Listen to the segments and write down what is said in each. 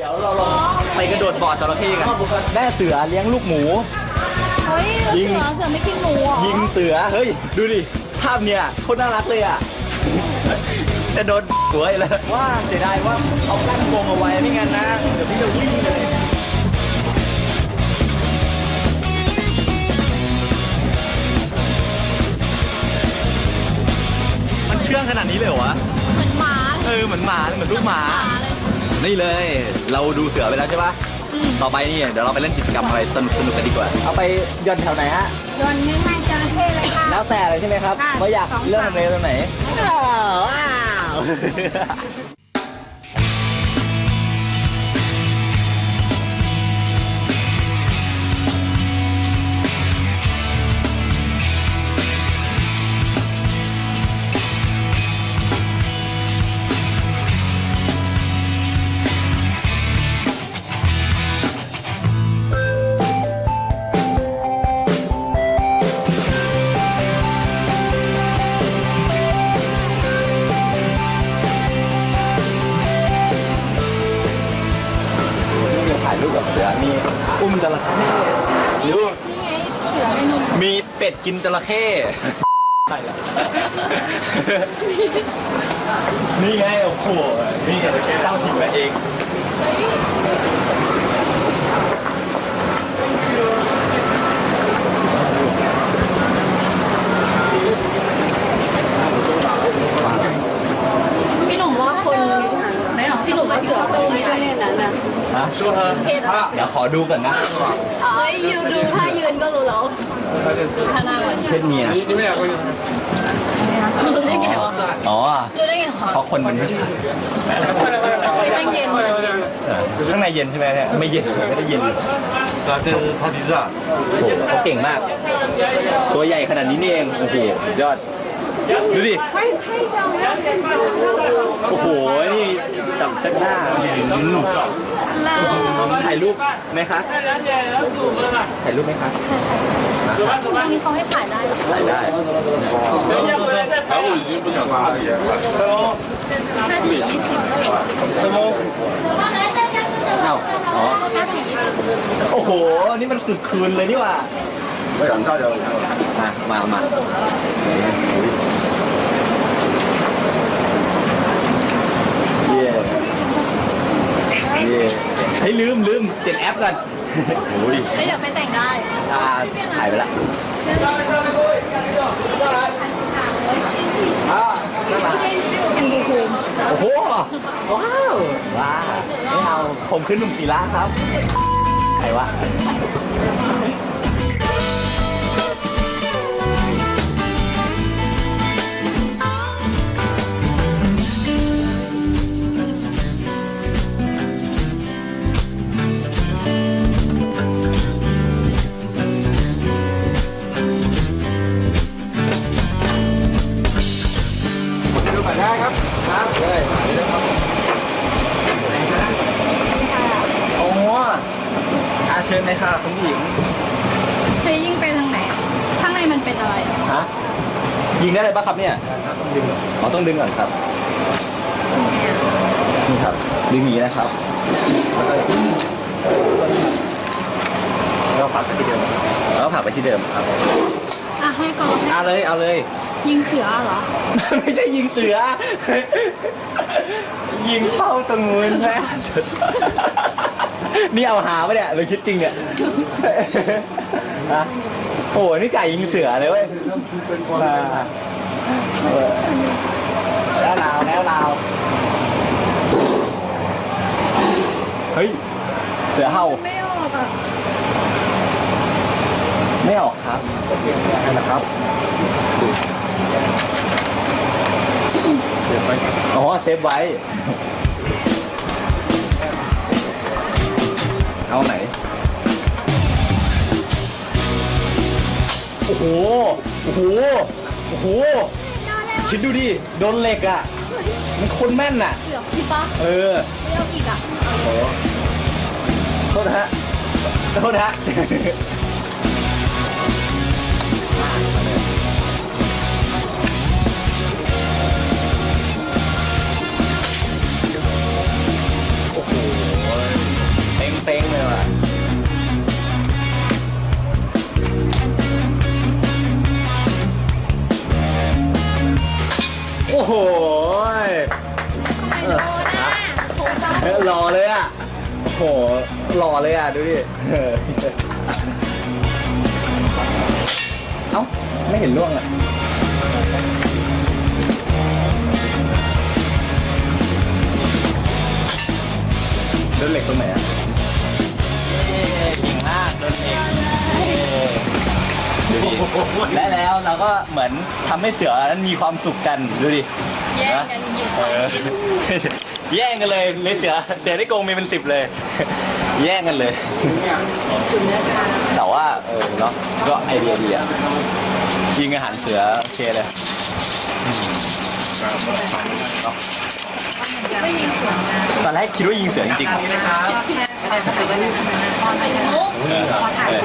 เดี๋ยวเราลองไปกระโดดบ่อจระเข้กันแม่เสือเลี้ยงลูกหมู เฮ้ยยิเสืงอเสือไม่กินหนูเหรอยิงเสือ เฮ้ย ดูดิ ภาพเนี่ยโคตรน่ารักเลยอะ จะโดนหัวอีกแล้วว่าเสียดายว่าเอากั้นวงเอาไว้ไม่งั้นนะ เดี๋ยวพี่จะวิ่งเลยมันเชื่องขนาดนี้เลยเหรอวะ เหมือนหมา เออ เหมือนหมา เหมือนลูกหมาเลย นี่เลย เราดูเสือไปแล้วใช่ปะอืมต่อไปนี่เดี๋ยวเราไปเล่นกิจกรรมอะไรสนุกสนุกกันดีกว่า เอาไปย่อนแถวไหนฮะโดนง่ายๆจระเข้เลยค่ะ แล้วแต่เลยใช่ไหมครับค่ะว่าอยากสองเลือกฝั่งทำเลตรงไหนว้าวว้าว กินจระเข้ใช่แล้วนี่ไงโอ้โหนี่จระเข้เต้าทิ้งมาเองพี่หนุ่มว่าคนพี่หนุ่มว่าเสือคนนี้เล่นนั้นน่ะ นะเดี๋ยวขอดูก่อนนะเฮ้ยยูดูท่ายืนก็รู้แล้วดูท่าน้างเพศเมียนี่ไม่อยากไปรู้ได้ไงวะอ๋อรู้เพราะคนมันไม่ใช่ไม่เย็นมัยข้างในเย็นใช่ไหมเนี่ยไม่เย็นไม่ได้เย็นกาเตอพาดิซ่าโอ้โหเขาเก่งมาก ตัวใหญ่ขนาดนี้นี่เองโอ้โหยอด ดูดิ โอ้โห นี่จับชักหน้าถ่ายรูปไหมคะ ถ่ายรูปไหมคะตรงนี้เขาให้ถ่ายได้เหรอถ่ายได้ห้าสี่ยี่สิบเอ้าอ๋อ ห้าสี่ยี่สิบโอ้โห นี่มันสุดคืนเลยนี่หว่า ไม่หลังเท่าเดิมอะมามาโอ้ย เย่เฮ้ยลืมลืมเปลี่ยนแอปก่อนโอ้โหดิเฮ้ยเดี๋ยวไปแต่งได้อ่าถ่ายไปละยังดูภูมิโอ้โหว้าวว้าวไม่เอาผมขึ้นหนุ่มศิลาครับ ใครวะ ชิญเลยค่ะคุณผู้หญิงเฮ้ยยิ่งไปทางไหนข้างในมันเป็นอะไรอะฮะยิงได้เลยปะครับเนี่ยอ๋อต้องดึงก่อนครับนี่ครับดึงหนีนะครับแล้วก็ผลักไปที่เดิมแล้วก็ผลักไปที่เดิมครับอะให้กรเอาเลยเอาเลย ยิงเสือเหรอ ไม่ใช่ยิงเสือ ยิงเข้าตรงนู้นแม่ นี่เอาหาปะเนี่ยหรือคิดจริงเนี่ยฮะโอ้โหนี่ไก่ยิงเสือเลยเว้ยอ่าเออแล้วลาวแล้วลาวเฮ้ย เสือเห่า ไม่ออกอะไม่ออกครับโอเคนะครับอ๋อเซฟไว้ เอาไหน โอ้โห โอ้โห โอ้โห คิดดูดิ โดนเหล็กอะ มันคนแม่นอะเสือกสิปะเออ ไม่เอาอีกอะ โทษนะฮะ โทษนะฮะ หหล่อเลยอะ ดูดิ เอ้า ไม่เห็นล่วงอะโดนเหล็กตรงไหนอะเยิงมากโดนเหล็ก ดูดิและแล้วเราก็เหมือนทำให้เสือนั้นมีความสุขกันดูดิ แย่งกันอยู่สองชิ้นแย่งกันเลยเลยเสือเสือได้โกงมีเป็นสิบเลย แย่งกันเลย แต่ว่าเออเนาะก็ไอเดียดีอะยิงอาหารเสือโอเคเลยเนาะไม่ยิงสวนนะตอนแรกคิดว่ายิงเสือจริงๆมุก เออเออ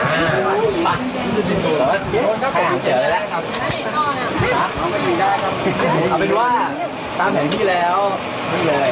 ไปแต่ว่าให้อาหารเสือเลยแหละไม่เห็นอ่อนอะนะเอาเป็นว่าตามแผนที่แล้วนี่เลย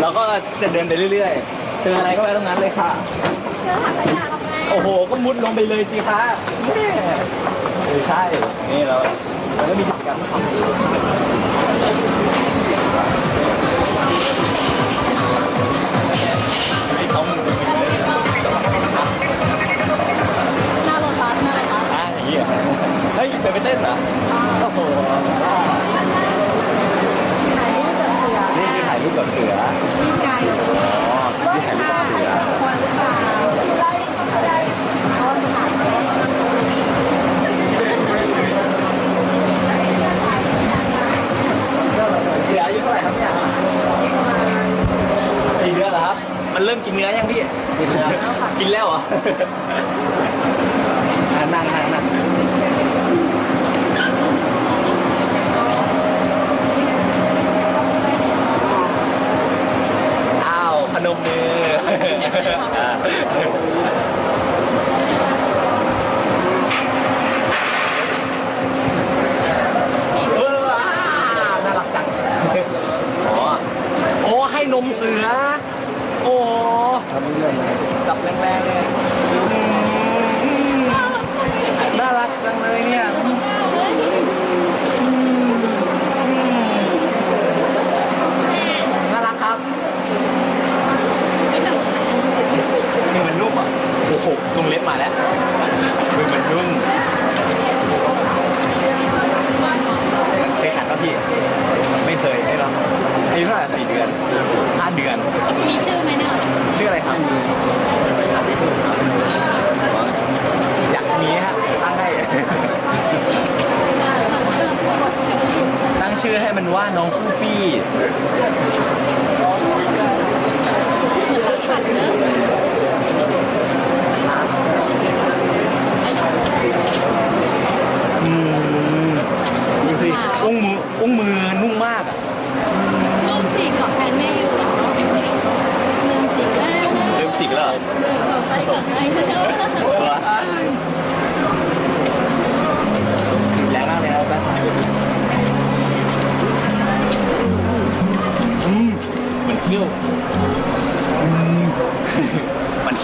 เราก็จะเดินไปเรื่อยๆเจออะไรก็ไปตรงนั้นเลยค่ะเจอถังขยะทำไงโอ้โห ก็มุดลงไปเลยสิคะแม่เออใช่ นี่เราเราก็มีกิจกรรมทำ เฮ้ยเป็นไปเต้นเหรอโอ้โหนี่คือถ่ายรูปกับเสือมีไก่อ๋อนี่ถ่ายรูปกับเสือคนหรือเปล่าได้ได้เอาถ่ายเสืออายุเท่าไหร่ครับเนี่ยสี่เดือนเหรอครับ มันเริ่มกินเนื้อยังพี่ กินแล้วกินแล้วเหรออะนั่งนั่งนั่งอ้าว พนมมืออะเออว้าน่ารักจังอ๋อโอ้ให้นมเสือ โอ้จับแรงๆเลย น่ารักจังเลยเนี่ย น่ารักครับ ไม่แต่มือมัน มือมันนุ่มอะ โอ้โหตรงเล็บมาแล้ว มือมันนุ่ม มันมอง เคยขัดป่ะพี่ ไม่เคยไม่หรอกอายุเท่าไหร่สี่เดือนห้าเดือน มีชื่อไหมเนี่ย ชื่ออะไรครับ อยากมีฮะตั้งให้ จะเติมกดแข็ง ตั้งชื่อให้มั นว่าน้องฟูฟี่เหมือนรถขัดเนอะไอ้อืมดูสิอุ้งมืออุ้งมือนุ่มมากอะนุ่มสีเกาะแทนไม่อยู่เรื่องจริงแล้วเริ่มจิกแล้วเหรอเรื่องเกาะใต้เกาะในเท่านั้นแรง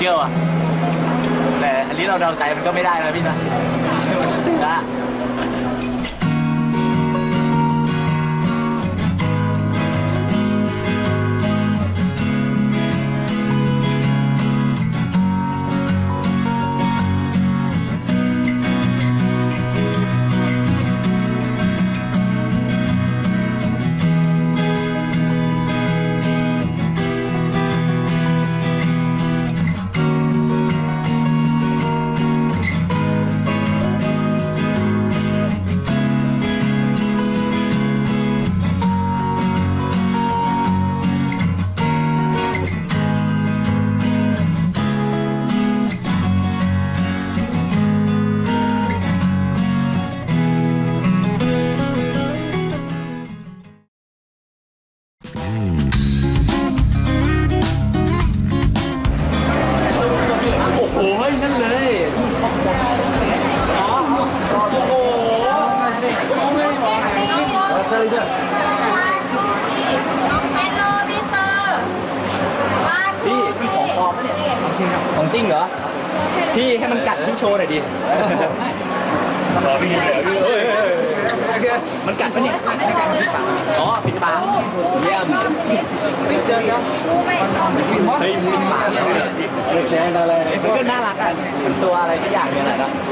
เชี่ยวอะ แต่อันนี้เราเดาใจมันก็ไม่ได้นะพี่นะ เจอเยอะน้องเมโลพี่เตอร์บ้านพี่พี่ของปลอมปะเนี่ยของจริงเหรอ พี่ให้มันกัดพี่โชว์หน่อยดิรอพี่เดี๋ยวพี่เอ้ยมันกัดปะเนี่ยอ๋อปิดปากเยี่ยมเจอครับเฮ้ยปิดปากเลยเสียงอะไรมันก็น่ารักอะมันตัวอะไรก็อย่างเนี้ยแหละครับเอาบ้า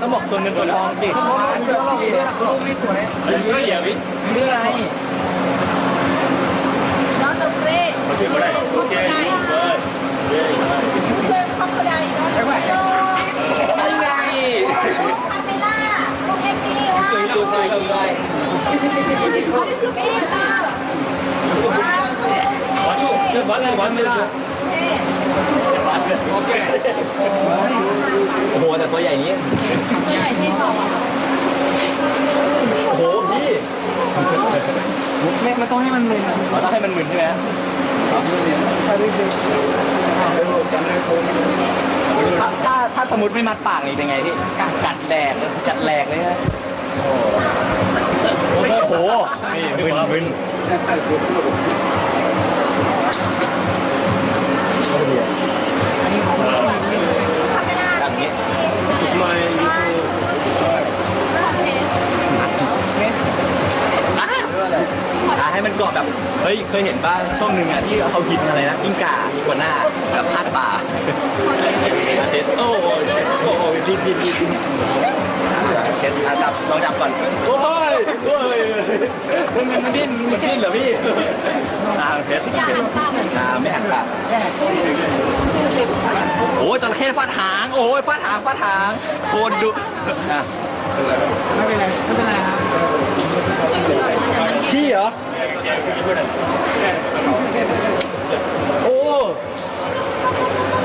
ต้องบอกตัวเงินตัวทองดิรูปไม่สวยอะไรช่วยเหลือวิเรื่องอะไร Okay, okay, okay. Okay, okay. ไม่ไงเคยดูเคยดูเลยวัดชุบเรื่องวัดอะไรวัดไม่ได้ โอเคโอ้โหแต่ตัวใหญ่นี้ตัวใหญ่ใช่เปล่าอะโอ้โหพี่แม่มันต้องให้มันมึนเราต้องให้มันมึนใช่ไหมถ้าถ้าถ้าสมมติไม่มัดปากนี่เป็นไงพี่กัดกัดแดกจัดแหลกเลยนะโอ้โหนี่มึนมึน ยเคยเห็นบ้างช่วงหนึ่งอะที่เขาฮิตอะไรนะกิ้งก่าอีกัวหน้าแบบพาดป่าเทสโอ้โหโอ้โหพี่พี่พี่พี่เทสอะจับลองจับก่อนโอ้ยโอ้ยมันมันมันดิ้นมันดิ้นเหรอพี่อ่าเทสอย่าหันปากเหมือนอ่าไม่หันปากโอ้ยจระเข้ฟาดหาง โอ้ยฟาดหางฟาดหางโคนดุอะชื่อก่อนนะเดี๋ยวมันยืดพี่เหรอ โอ้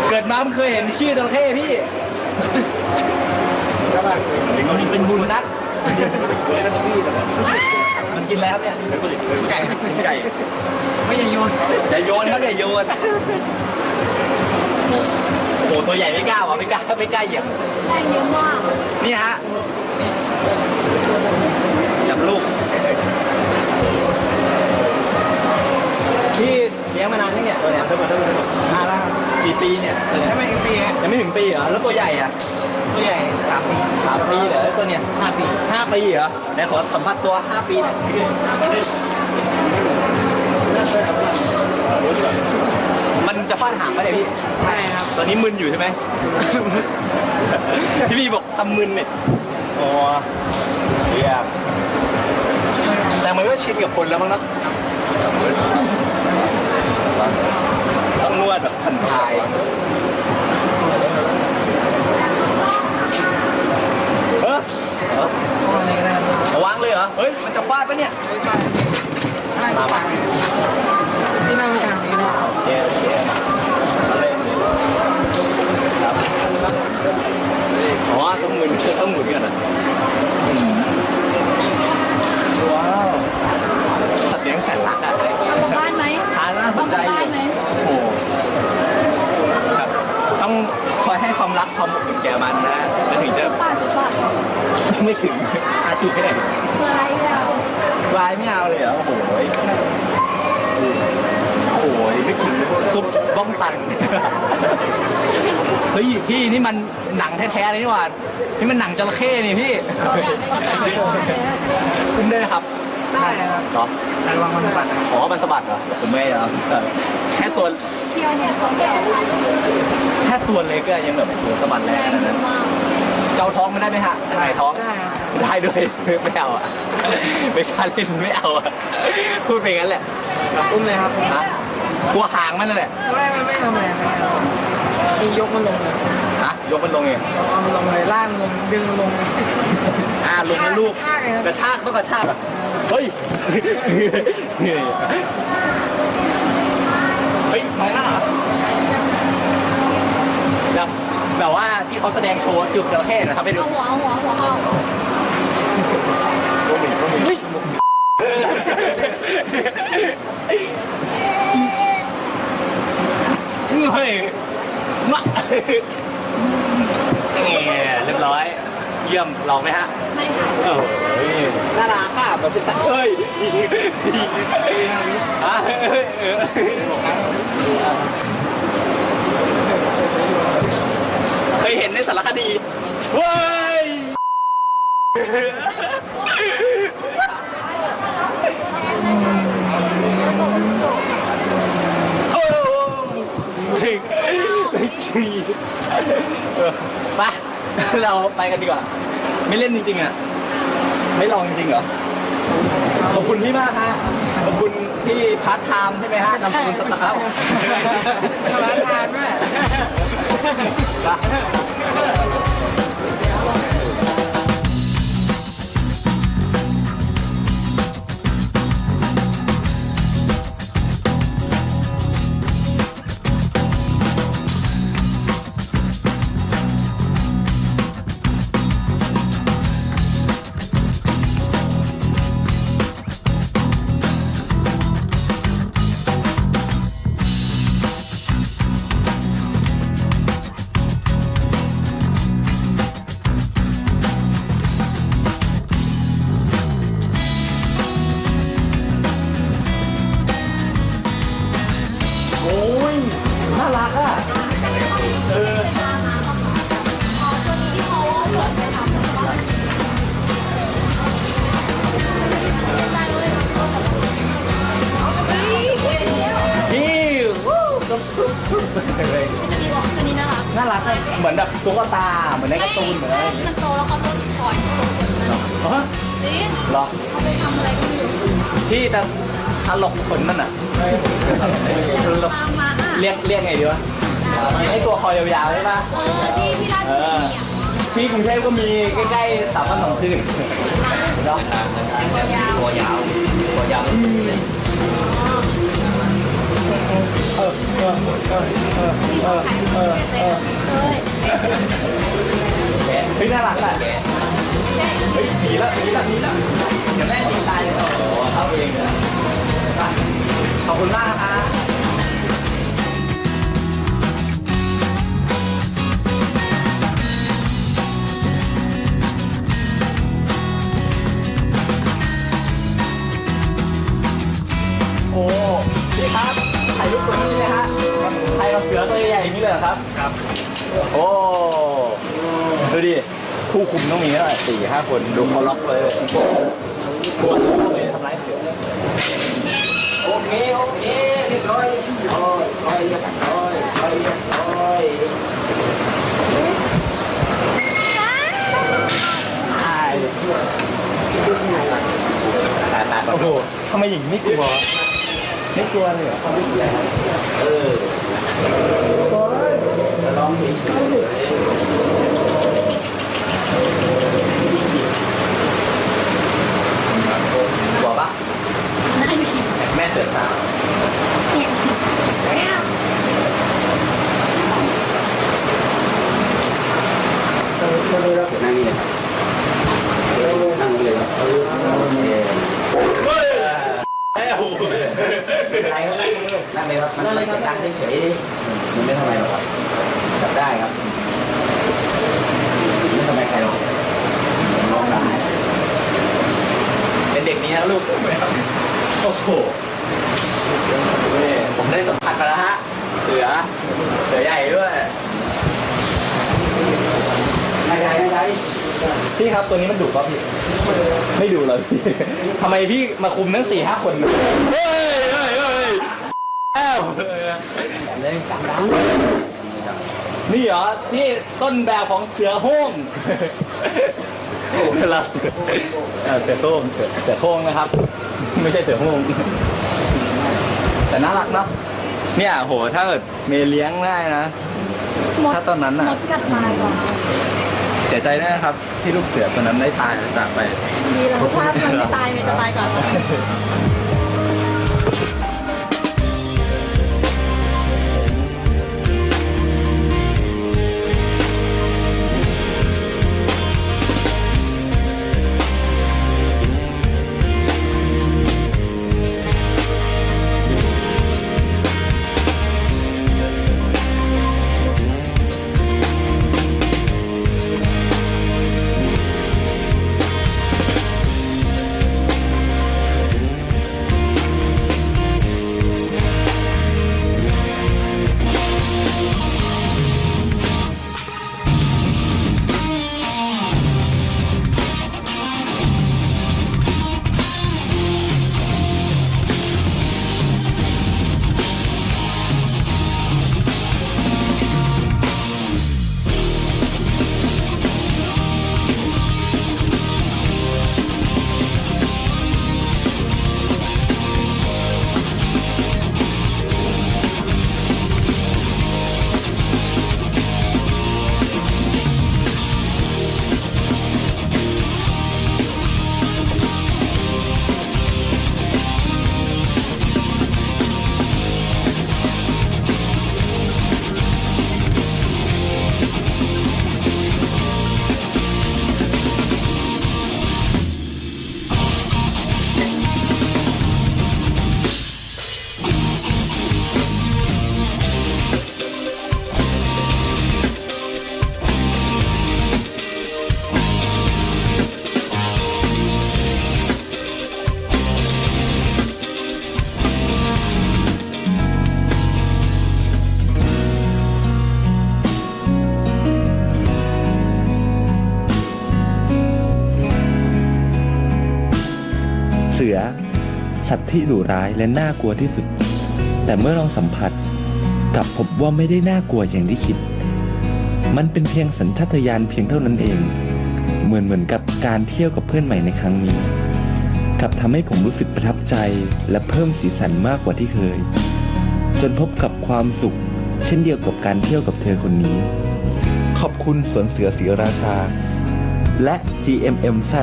เกิดมาเพิ่งเคยเห็นขี้จระเข้พี่มันเป็นบุญนักมันกินแล้วเนี่ยไก่ไก่ไม่อย่าโยนอย่าโยนครับอย่าโยนโอ้ตัวใหญ่ไม่กล้าว่ะไม่กล้าไม่กล้าเหยียบแรงเยอะมากนี่ฮะจับลูก พี่เลี้ยงมานานยังเนี่ยตัวเนี้ยทั้งหมดทั้งหมดนานแล้วกี่ปีเนี่ยตัวเนี้ยไม่ถึงปียังไม่ถึงปีเหรอแล้วตัวใหญ่อะตัวใหญ่สามปีสามปีเหรอแล้วตัวเนี้ยห้าปีห้าปีเหรอไหนขอสัมผัสตัวห้าปีหน่อยมันจะฟาดหางไหมเนี่ยพี่ใช่ครับตอนนี้มึนอยู่ใช่ไหมที่พี่บอกทำมึนเนี่ยอ๋อเรียบแต่มันก็ชินกับคนแล้วมั้งเนอะ ต้องนวดแบบผ่อนคลายเออระวังเลยเหรอ เฮ้ย มันจะฟาดปะเนี่ยมามานี่นั่งกลางนี้นะโอเคโอเคเลยครับอ๋อต้องมุนต้องหมุนกันนะ ไม่ถึงอาจุดแค่ไหนเมื่อไรแล้วลายไม่เอาเลยเหรอโอ้โหโอ้โหนึกถึงซุปบ้องตันเฮ้ยพี่นี่มันหนังแท้ๆเลยนี่หว่านี่มันหนังจระเข้นี่พี่อยากได้กระต่ายคุ้มได้ไหมครับได้ครับเหรอแต่วางมันสะบัดอ๋อมันสะบัดเหรอผมไม่เอาแค่ตัวเที่ยวเนี่ยเขาแก่แค่ตัวเล็กก็ยังแบบโหสะบัดแรแรงงขนาดเยนั้อะนมาก เกาท้องมันได้ไหมฮะได้ท้องได้ด้วยไม่เอาอะไม่กล้าเล่นไม่เอาอะพูดไปงั้นแหละอุ้มเลยครับฮะกลัวหางมันนั่นแหละไม่ไม่ไม่ทำอะไรนะมียกมันลงเลยฮะยกมันลงเองเอามันลงเลยล่างลงดึงมันลงอ่าลงแล้วลูกกระชากเลยครับกระชากต้องกระชากอะเฮ้ยเฮ้ยมองหน้าเหรอ แบบว่าที่เขาแสดงโชว์จุดจระเข้นะครับไปดูเอาหัวเอาหัวหัวเข้าเฮ้ยเฮ้ยมาเรียบร้อย เยี่ยมลองไหมฮะ ไม่ค่ะโอ้ยน่ารักค่ะแบบเป็นสัตว์เฮ้ยอะเฮ้ ยเออเคยเห็นในสารคดีเว้ยโอ้โหไม่ไม่ชีเออไปเราไปกันดีกว่า ไม่เล่นจริงๆอะ ไม่ลองจริงๆเหรอ ขอบคุณพี่มากฮะ ขอบคุณพี่พาร์ทไทม์ใช่ไหมฮะนำคุณสตาร์ทพาร์ทไทม์ด้วย โอ้ยน่ารักอะเอออ๋อตัวนี้ที่เขาเหมือนไปทำใช่ปะเฮ้ยนี่วู้ตุ๊บตุ๊บตุ๊บเลยตัวนี้ตัวนี้น่ารักน่ารักอะเหมือนแบบตุ๊กตาเหมือนในการ์ตูนเหมือนอะไรอย่างมัเงี้ยนโตแล้วเขาจะถอนตัวคนนั้นอ๋อจริงเหรอเขาไปทำอะไรก็ไม่รู้พี่จะ ถลกขนมันอะถลกตามมาอะเรียกเรียกไงดีวะไอตัวคอยาวๆใช่ปะเออที่พี่ราชบุรีมีอะที่กรุงเทพก็มีใกล้ๆสามพันสองชื่อเนาะตัวยาวตัวยาว คุณมากนะคะโอ้ดีครับถ่ายรูปตัวนี้เลยฮะถ่ายกับเสือตัวใหญ่ๆอย่างนี้เลยเหรอครับ ครับ โอ้ ดูดิ ผู้คุมต้องมีเท่าไหร่สี่ห้าคน ดูเขาล็อกเลยปวดเลยทำร้ายเสือโอเค โอเคเรียบร้อยโอ้ยโอ้ยเรียบร้อยโอ้ยเรียบร้อยตายตายตายโอ้โหทำ ไม่กลัวไม่กลัวเลยเหรอเขาไม่กลัวเออร้องเพลงกลัวปะนั่นผิดแม่เสือสาวนั่งนี่เลยนั่งนี่เลยครับ เฮ้ยเอ้า อะไรครับ นั่งเลยครับมันมันจะดังเฉยๆมันไม่ทำไรหรอกครับจับได้ครับไม่ทำไรใครหรอกลองได้เป็นเด็กนี้นะลูกโอ้โหผมได้สัมผัสมาแล้วฮะเสือเสือใหญ่ด้วยไม่ได้ไม่ได้พี่ครับตัวนี้มันดุป่ะพี่ ไม่ดุเลยพี่ทำไมพี่มาคุมทั้งสี่ห้าคนเฮ้ยเฮ้ยเฮ้ย แอ้วเลยจับได้นี่เหรอที่ต้นแบบของเสือโฮ่งเวลาเสือเสือโฮ่งเสือโฮ่งนะครับ ไม่ใช่เสือโฮ่งแต่น่ารักเนาะเนี่ยโหถ้าเกิดเมย์เลี้ยงได้นะถ้าตอนนั้นมน่ะดกัดตายก่อนเสียใจด้วยนะครับ ที่ลูกเสือตัวนั้นได้ตายจากไปดีแล้วถ้ามันไม่ตายมันจะตายก่อน สัตว์ที่ดุร้ายและน่ากลัวที่สุด แต่เมื่อลองสัมผัสกลับพบว่าไม่ได้น่ากลัวอย่างที่คิด มันเป็นเพียงสัญชาตญาณเพียงเท่านั้นเอง เหมือนเหมือนกับการเที่ยวกับเพื่อนใหม่ในครั้งนี้กลับทำให้ผมรู้สึกประทับใจและเพิ่มสีสันมากกว่าที่เคย จนพบกับความสุข เช่นเดียวกับการเที่ยวกับเธอคนนี้ ขอบคุณสวนเสือศรีราชา และ GMMZ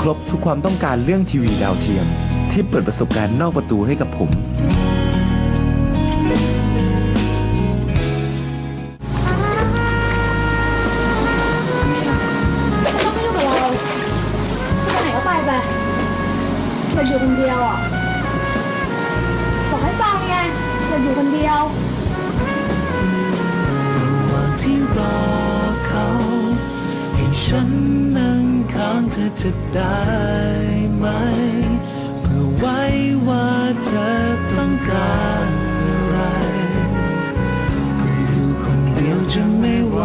ครบทุกความต้องการเรื่องทีวีดาวเทียม ที่เปิดประสบการณ์นอกประตูให้กับผม ต้องไม่ยุ่งกับเราจะไปไหนก็ไปไปอยากอยู่คนเดียวอะบอกให้ฟังไงอยากอยู่คนเดียววันที่รอเขาให้ฉันนั่งข้างเธอจะได้ไหม ไว้ว่าเธอต้องการอะไรก็อยู่คนเดียวจะไม่ไหว